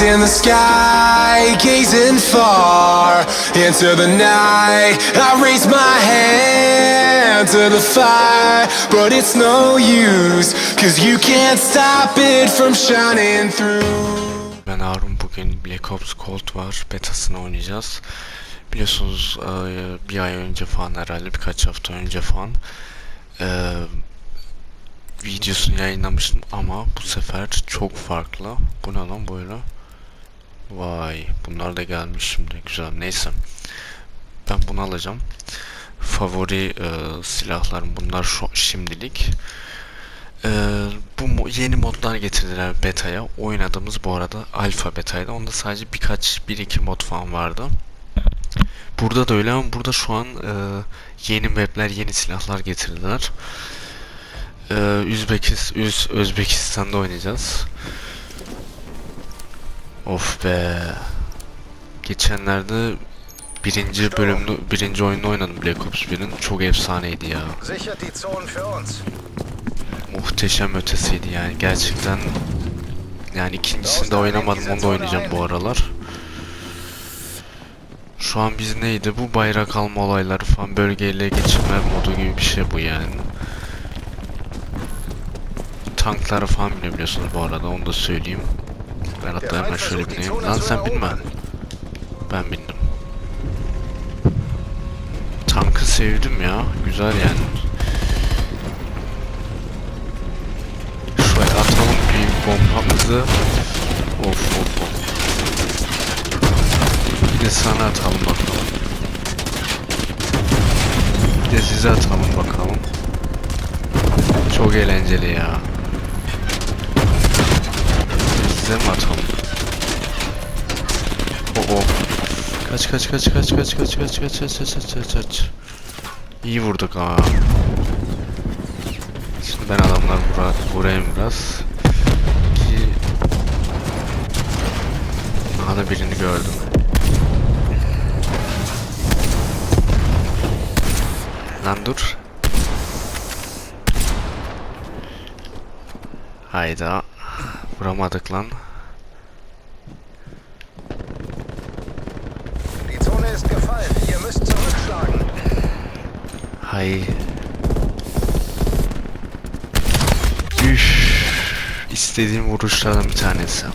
İn the sky, gazing far into the night. I raise my hand to the fire, but it's no use, cause you can't stop it from shining through. Ben Harun bugün Black Ops Cold var betasını oynayacağız. Biliyorsunuz e, bir ay önce falan herhalde birkaç hafta önce falan e, videosunu yayınlamıştım ama bu sefer çok farklı. Bu ne lan böyle? Vay bunlar da gelmiş şimdi güzel neyse. Ben bunu alacağım. Favori e, silahlarım bunlar şu şimdilik. Ee, bu yeni modlar getirdiler beta'ya. Oynadığımız bu arada alfa beta'ydı. Onda sadece birkaç bir iki mod falan vardı. Burada da öyle ama burada şu an e, yeni mapler, yeni silahlar getirdiler. Ee, Üzbekis, Üz, Özbekistan'da oynayacağız. Of be. Geçenlerde birinci bölümde birinci oyunu oynadım Black Ops 1'in. Çok efsaneydi ya muhteşem ötesiydi yani gerçekten yani ikincisini de oynamadım onu da oynayacağım bu aralar. Şu an biz neydi bu bayrak alma olayları falan bölgeyle geçirme modu gibi bir şey bu yani. Tanklara falan binebiliyorsunuz bu arada onu da söyleyeyim. Ben hemen şöyle bineyim. Lan sen binme. Ben bindim. Tankı sevdim ya. Güzel yani. Şuraya atalım bir bombamızı. Of of of. Bir de sana atalım bakalım. Bir de size atalım bakalım. Çok eğlenceli ya. Bir de Size mi atalım? Oo. Kaç kaç kaç kaç kaç kaç kaç kaç kaç kaç kaç kaç kaç. İyi vurduk ha. Şimdi ben adamlar vura, vurayım biraz. Ki... Aha da birini gördüm. Lan dur. Hayda. Vuramadık lan. Hay. Üf. İstediğim vuruşlardan bir tanesi.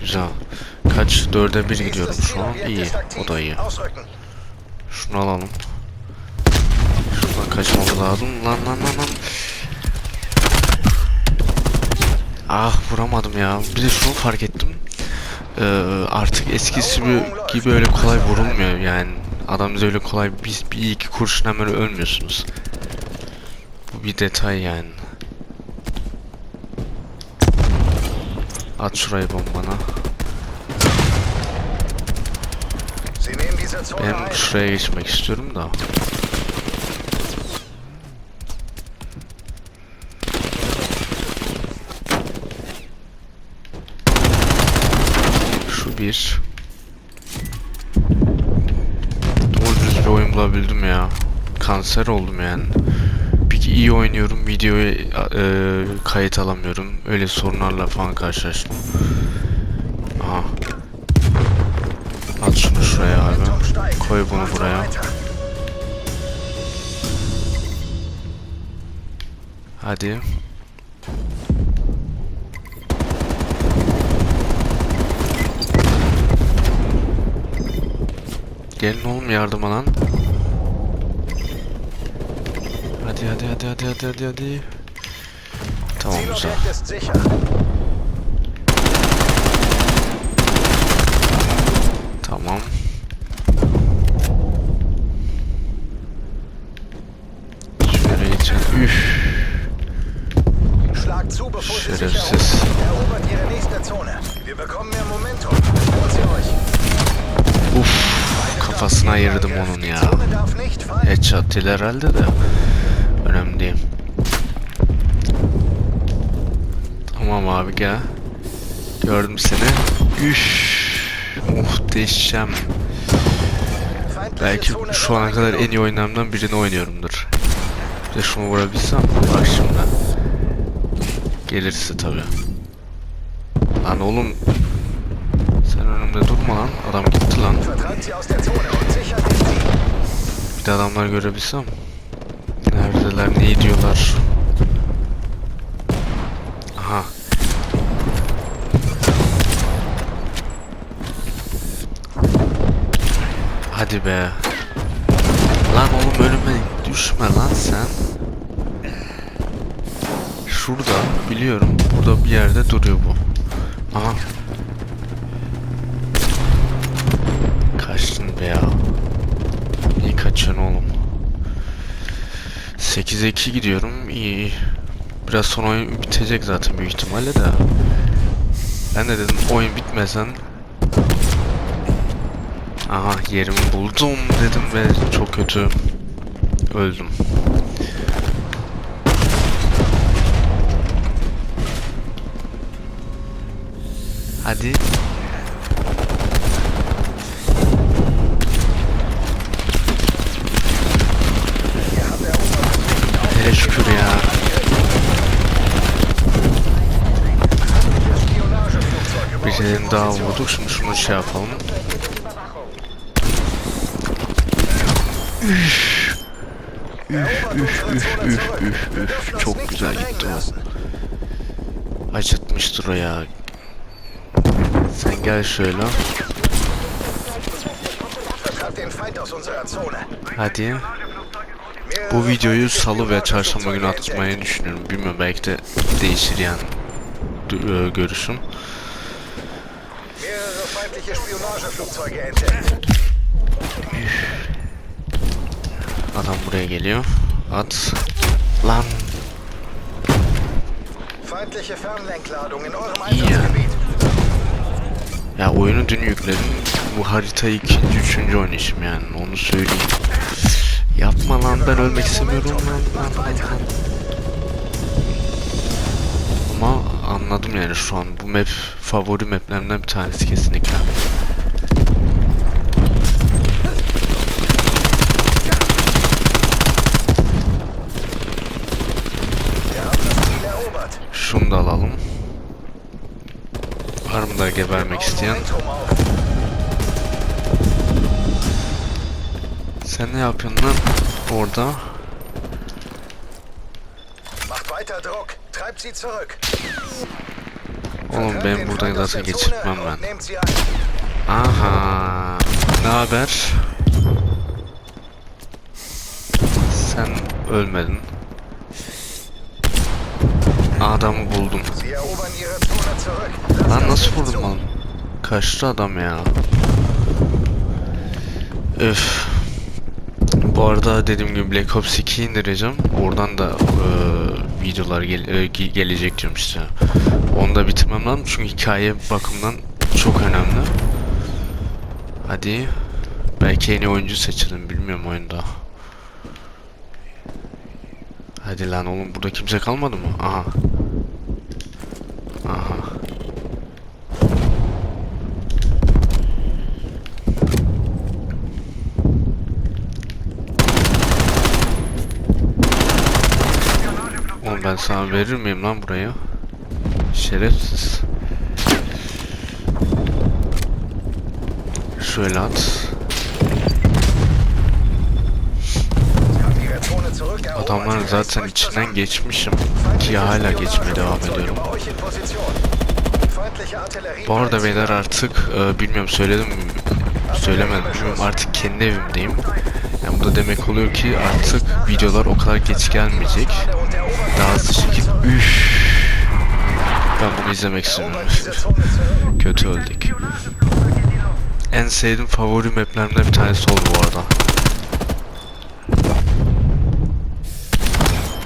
Güzel. Kaç? Dörde bir gidiyorum şu an. İyi. O da iyi. Şunu alalım. Şuradan kaçmamız lazım. Lan lan lan lan. Ah vuramadım ya. Bir de şunu fark ettim. Ee, artık eskisi gibi, öyle kolay vurulmuyor yani. Adam öyle kolay bir, bir iki kurşun hemen ölmüyorsunuz. Bu bir detay yani. At şurayı bombana. Ben şuraya geçmek istiyorum da. Şu bir. Doğru düz bir oyun bulabildim ya. Kanser oldum yani. Bir iyi oynuyorum, videoyu e, kayıt alamıyorum. Öyle sorunlarla falan karşılaştım. Aha. At şunu şuraya abi. Koy bunu buraya. Hadi. Gelin oğlum yardıma lan. Hadi hadi hadi hadi hadi hadi hadi. Tamam güzel. Tamam. Şöyle geçelim. Üf. Schlag zu, bevor sie sich Şerefsiz. erobern. Erobert ihre nächste Zone. Wir bekommen mehr Momentum. Holt sie euch. Kafasına ayırdım onun ya. Headshot değil herhalde de. Önemli değil. Tamam abi gel. Gördüm seni. Üf. Muhteşem. Belki şu ana kadar en iyi oyunlarımdan birini oynuyorumdur. Bir de şunu vurabilsem. Bak şimdi. Gelirse tabi. Lan oğlum. Sen önümde durma lan. Adam gitti lan. Bir de adamlar görebilsem. Neredeler, ne ediyorlar? Aha. Hadi be. Lan oğlum önüme düşme lan sen. Şurada biliyorum. Burada bir yerde duruyor bu. Aha. Kaçtın be ya. İyi kaçıyorsun oğlum. 8'e 2 gidiyorum. İyi. Biraz sonra oyun bitecek zaten büyük ihtimalle de. Ben de dedim oyun bitmesen Aha yerimi buldum dedim ve çok kötü öldüm. Hadi. Bir şeyden daha vurduk. Şimdi şunu şey yapalım. Üf. Üf üf üf üf üf üf. Çok güzel gitti o. Acıtmıştır o ya. Sen gel şöyle. Hadi. Bu videoyu salı veya çarşamba günü atmayı düşünüyorum. Bilmiyorum belki de değişir yani. E, görüşüm. Feindliche Spionageflugzeuge entdeckt. Adam buraya geliyor. At. Lan. Feindliche Fernlenkladung in eurem. Einsatzgebiet. Ya oyunu dün yükledim. Bu harita ikinci, üçüncü oynayışım yani. Onu söyleyeyim. Yapma lan ben ölmek istemiyorum lan. lan, lan, lan. Anladım yani şu an. Bu map favori maplerimden bir tanesi kesinlikle. Şunu da alalım. Var mı da gebermek isteyen? Sen ne yapıyorsun lan orada? Macht weiter Druck. Treibt sie zurück. Oğlum ben buradan zaten geçirtmem ben. Aha. Ne haber? Sen ölmedin. Adamı buldum. Lan nasıl vurdum lan? Kaçtı adam ya. Öf. Bu arada dediğim gibi Black Ops 2 indireceğim. Oradan da eee, videolar gel- e, ge- gelecek diyorum işte. Onu da bitirmem lazım çünkü hikaye bakımından çok önemli. Hadi. Belki yeni oyuncu seçelim bilmiyorum oyunda. Hadi lan oğlum burada kimse kalmadı mı? Aha. Oğlum ben sana verir miyim lan burayı? Şerefsiz. Şöyle at. Adamların zaten içinden geçmişim. Ki hala geçmeye devam ediyorum. Bu arada beyler artık e, bilmiyorum söyledim mi? Söylemedim bilmiyorum artık kendi evimdeyim. Yani bu da demek oluyor ki artık videolar o kadar geç gelmeyecek. Şekilde zurück. üff. Ben bunu izlemek istemiyorum. Kötü öldük. En sevdiğim favori maplerimden bir tanesi oldu bu arada.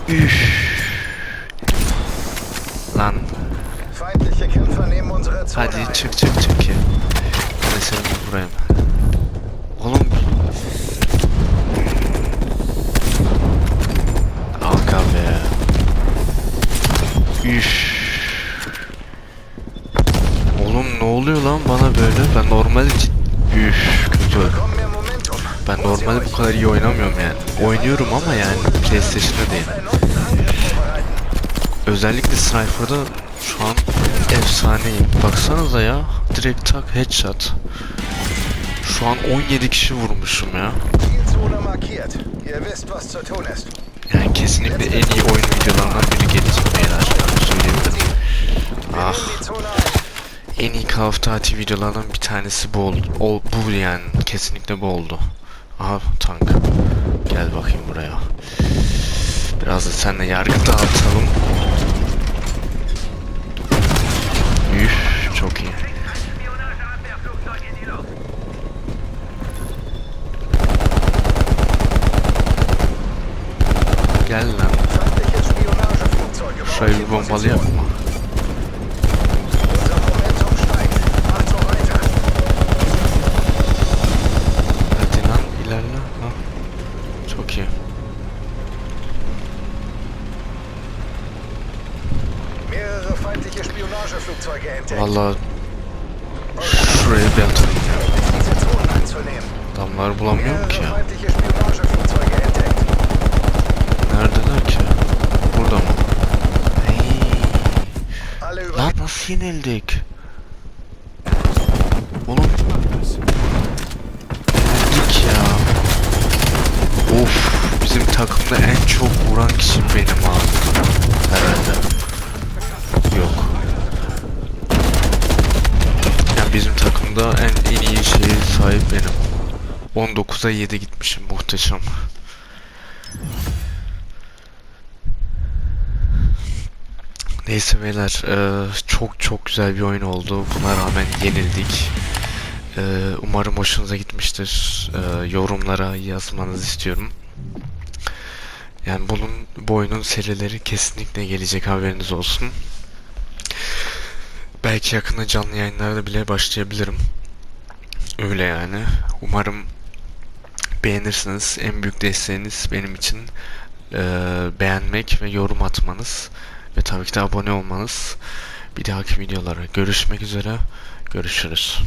Üff. Lan hadi çık çık çık ya. Ben de seni bir vurayım. Oğlum. Aga be. Üff. Oğlum ne oluyor lan böyle? Ben normalde cid... Üff kötü. Ben normalde bu kadar iyi oynamıyorum yani. Oynuyorum ama yani PlayStation'da değil. Özellikle Sniper'da şu an efsaneyim. Baksanıza ya. Direkt tak headshot. Şu an 17 kişi vurmuşum ya. Yani kesinlikle en iyi oyun videolarından biri gelecek beyler. Söyleyebilirim. Ah. En iyi Call of Duty videolardan bir tanesi bu oldu. O, bu yani. Kesinlikle bu oldu. Aha tank. Gel bakayım buraya. Biraz da seninle yargı dağıtalım. Üf çok iyi. Gel lan. Şurayı bir bombalayalım mı? Unser Momentum steigt. Macht so weiter. Hadi lan ilerle lan. Çok iyi. Mehrere feindliche Vallahi şuraya bir einzunehmen. Adamları bulamıyorum ki. Neredeler ki? Burada mı? Hey. Lan nasıl yenildik? Oğlum. Yenildik ya. Of. Bizim takımda en çok vuran kişi benim abi. Herhalde. Yok. Yani bizim takımda en, en iyi şeye sahip benim. 19'a 7 gitmişim muhteşem. Neyse beyler eee, çok çok güzel bir oyun oldu. Buna rağmen yenildik. Eee, umarım hoşunuza gitmiştir. Eee, yorumlara yazmanızı istiyorum. Yani bunun bu oyunun serileri kesinlikle gelecek haberiniz olsun. Belki yakında canlı yayınlarda bile başlayabilirim. Öyle yani. Umarım beğenirsiniz. En büyük desteğiniz benim için eee, beğenmek ve yorum atmanız ve tabii ki de abone olmanız. Bir dahaki videolara görüşmek üzere. Görüşürüz.